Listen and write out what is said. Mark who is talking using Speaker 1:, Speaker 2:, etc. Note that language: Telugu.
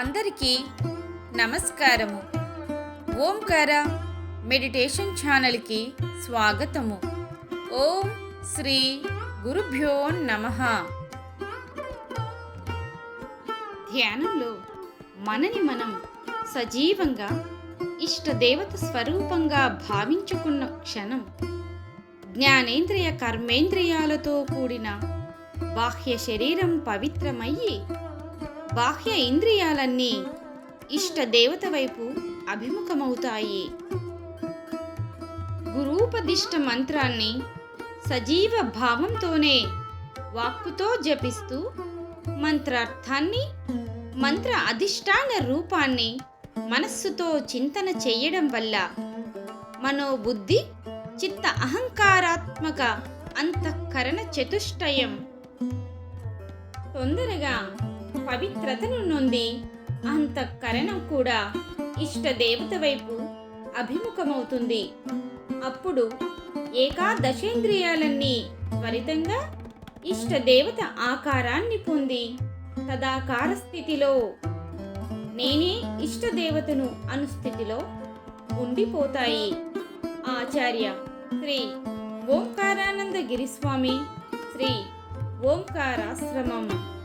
Speaker 1: అందరికీ నమస్కారము. ఓంకార మెడిటేషన్ ఛానల్కి స్వాగతము. ఓం శ్రీ గురుభ్యో నమ. ధ్యానంలో మనని మనం సజీవంగా ఇష్టదేవత స్వరూపంగా భావించుకున్న క్షణం జ్ఞానేంద్రియ కర్మేంద్రియాలతో కూడిన బాహ్య శరీరం పవిత్రమయ్యి బాహ్య ఇంద్రియాలన్నీ ఇష్ట దేవత వైపు అభిముఖమవుతాయి. గురూపదిష్ట మంత్రాన్ని సజీవ భావంతోనే వాక్కుతో జపిస్తూ మంత్రార్థాన్ని మంత్ర అధిష్టాన రూపాన్ని మనస్సుతో చింతన చేయడం వల్ల మనోబుద్ధి చిత్త అహంకారాత్మక అంతఃకరణ చతుష్టయం. తొందరగా పవిత్రతను నొంది అంతఃకరణం కూడా ఇష్టదేవత వైపు అభిముఖమవుతుంది. అప్పుడు ఏకాదశేంద్రియాలన్నీ త్వరితంగా ఇష్టదేవత ఆకారాన్ని పొంది తదాకార స్థితిలో నేనే ఇష్టదేవతను అనుస్థితిలో ఉండిపోతాయి. ఆచార్య శ్రీ ఓంకారానంద గిరిస్వామి శ్రీ ఓంకారాశ్రమం.